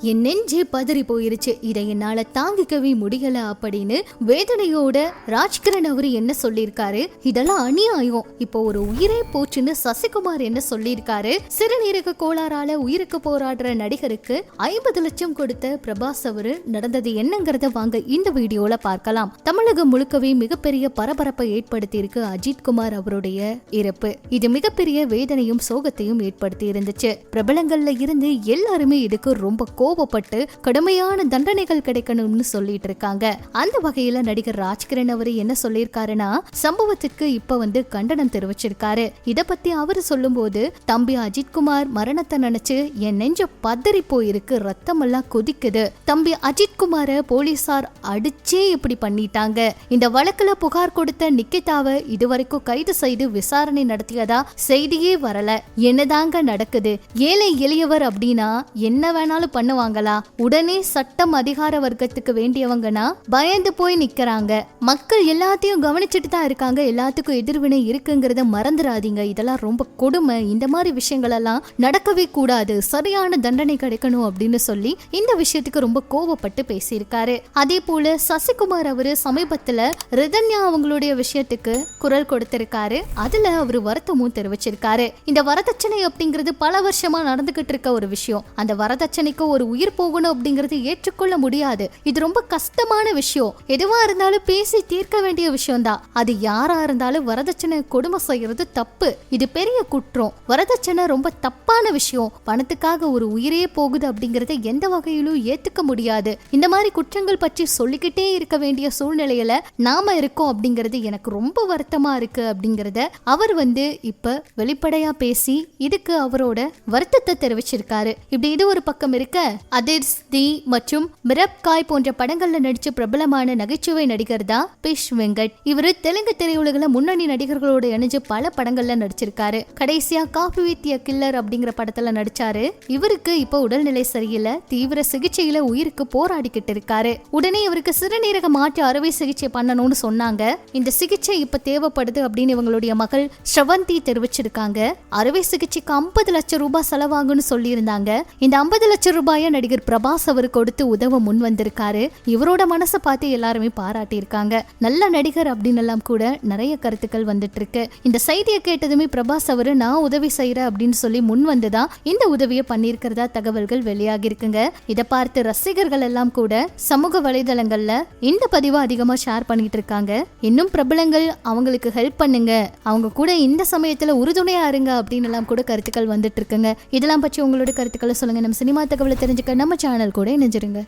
என் நெஞ்சே பதறி போயிருச்சு. இதை என்னால தாங்கிக்கவே முடியல அப்படின்னு வேதனையோட ராஜ்கிரண் அவரு என்ன சொல்லியிருக்காரு? இதெல்லாம் அநியாயம். இப்போ ஒரு உயிரே போச்சுன்னு சசிகுமார் என்ன சொல்லியிருக்காரு? சிறுநீரக கோளாறால உயிருக்கு போராடுற நடிகருக்கு ஐம்பது லட்சம் கொடுத்த பிரபாஸ் அவரு நடந்தது என்னங்கறத வாங்க இந்த வீடியோல பார்க்கலாம். தமிழகம் முழுக்கவே மிகப்பெரிய பரபரப்பை ஏற்படுத்தி இருக்கு அஜித் குமார் அவருடைய இறப்பு. இது மிகப்பெரிய வேதனையும் சோகத்தையும் ஏற்படுத்தி இருந்துச்சு. பிரபலங்கள்ல இருந்து எல்லாருமே இதுக்கு ரொம்ப கோ கோபப்பட்டு கடுமையான தண்டனைகள் கிடைக்கணும்னு சொல்லிட்டு இருக்காங்க அந்த வகையில நடிகர் ராஜ்கிரண் அவரு என்ன சொல்லியிருக்காருன்னா சம்பவத்திற்கு இப்ப வந்து கண்டனம் தெரிவிச்சிருக்காரு. இத பத்தி அவரு சொல்லும்போது தம்பி அஜித்குமார் மரணத்தை நினைச்சு என் நெஞ்ச பதறி போயிருக்கு ரத்தம் எல்லாம் கொதிக்குது. தம்பி அஜித்குமார போலீசார் அடிச்சே இப்படி பண்ணிட்டாங்க. இந்த வழக்குல புகார் கொடுத்த நிக்கிதாவை இதுவரைக்கும் கைது செய்து விசாரணை நடத்தியதா செய்தியே வரல. என்னதாங்க நடக்குது? ஏழை எளியவர் அப்படின்னா என்ன வேணாலும் வாங்கலாம். உடனே சட்டம் அதிகார வர்க்கத்துக்கு வேண்டியவங்கன்னா பயந்து போய் நிக்கிறாங்க. மக்கள் எல்லாத்தையும் கவனிச்சுட்டு தான் இருக்காங்க. எல்லாத்துக்கும் எதிர்வினை இருக்குங்கிறத மறந்துடாதீங்க இதெல்லாம் ரொம்ப கொடுமை. இந்த மாதிரி விஷயங்கள் எல்லாம் நடக்கவே கூடாது. சரியான தண்டனை கிடைக்கணும் அப்படின்னு சொல்லி இந்த விஷயத்துக்கு ரொம்ப கோவப்பட்டு பேசியிருக்காரு. அதே போல சசிகுமார் அவரு சமீபத்துல ரிதன்யா அவங்களுடைய விஷயத்துக்கு குரல் கொடுத்திருக்காரு. அதுல அவரு வருத்தமும் தெரிவிச்சிருக்காரு. இந்த வரதட்சணை அப்படிங்கிறது பல வருஷமா நடந்துகிட்டு இருக்க ஒரு விஷயம். அந்த வரதட்சணைக்கு ஒரு உயிர் போகணும் அப்படிங்கிறது ஏற்றுக்கொள்ள முடியாது. இது ரொம்ப கஷ்டமான விஷயம். எதுவா இருந்தாலும் பேசி தீர்க்க வேண்டிய விஷயம் தான் அது யாரா இருந்தாலும் வரதட்சணை கொடுமை செய்யறது தப்பு. இது பெரிய குற்றம். வரதட்சணை ரொம்ப தப்பான விஷயம். பணத்துக்காக ஒரு உயிரே போகுது அப்படிங்கறத எந்த வகையிலும் ஏத்துக்க முடியாது. இந்த மாதிரி குற்றங்கள் பற்றி சொல்லிக்கிட்டே இருக்க வேண்டிய சூழ்நிலையில நாம இருக்கோம் அப்படிங்கிறது எனக்கு ரொம்ப வருத்தமா இருக்கு அப்படிங்கறத அவர் வந்து இப்ப வெளிப்படையா பேசி இதுக்கு அவரோட வருத்தத்தை தெரிவிச்சிருக்காரு. இப்படி இது ஒரு பக்கம் இருக்க அதிர்ஸ் தி மற்றும் மிரப்காய் போன்ற படங்கள்ல நடிச்ச பிரபலமான நகைச்சுவை நடிகர் தான் பிஷ் வெங்கட். இவரு தெலுங்கு திரையுலகில முன்னணி நடிகர்களோட இணைஞ்சு பல படங்கள்ல நடிச்சிருக்காரு. கடைசியா காஃபி வித் கில்லர் அப்படிங்கிற படத்துல நடிச்சாரு. இவருக்கு இப்ப உடல்நிலை சரியில்லை தீவிர சிகிச்சையில உயிருக்கு போராடிக்கிட்டு இருக்காரு. உடனே இவருக்கு சிறுநீரக மாற்று அறுவை சிகிச்சை பண்ணணும்னு சொன்னாங்க. இந்த சிகிச்சை இப்ப தேவைப்படுது அப்படின்னு இவங்களுடைய மகள் ஸ்ரவந்தி தெரிவிச்சிருக்காங்க. அறுவை சிகிச்சைக்கு ஐம்பது லட்சம் ரூபாய் செலவாகும்னு சொல்லியிருந்தாங்க. இந்த ஐம்பது லட்சம் ரூபாய நடிகர் பிரபாஸ் அவர் கொடுத்து உதவ முன் வந்திருக்காரு. இவரோட மனசை பார்த்து எல்லாருமே பாராட்டி இருக்காங்க நல்ல நடிகர் அப்படின்னு எல்லாம் கூட நிறைய கருத்துக்கள் வந்துட்டு இருக்கு இந்த செய்தியை கேட்டதுமே பிரபாஸ் அவரு நான் உதவி செய்யறேன் அப்படின்னு சொல்லி முன் வந்துதான் இந்த உதவியை பண்ணியிருக்கிறதா தகவல்கள் வெளியாகி இருக்குங்க இதை பார்த்து ரசிகர்கள் எல்லாம் கூட சமூக வலைதளங்கள்ல இந்த பதிவை அதிகமா ஷேர் பண்ணிட்டு இருக்காங்க இன்னும் பிரபலங்கள் அவங்களுக்கு ஹெல்ப் பண்ணுங்க. அவங்க கூட இந்த சமயத்துல உறுதுணையா இருங்க அப்படின்னு எல்லாம் கூட கருத்துக்கள் வந்துட்டு இருக்குங்க இதெல்லாம் பற்றி உங்களோட கருத்துக்களை சொல்லுங்க. நம்ம சினிமா தகவலை தெரிஞ்சுக்க நம்ம சேனல் கூட இணைஞ்சிருங்க.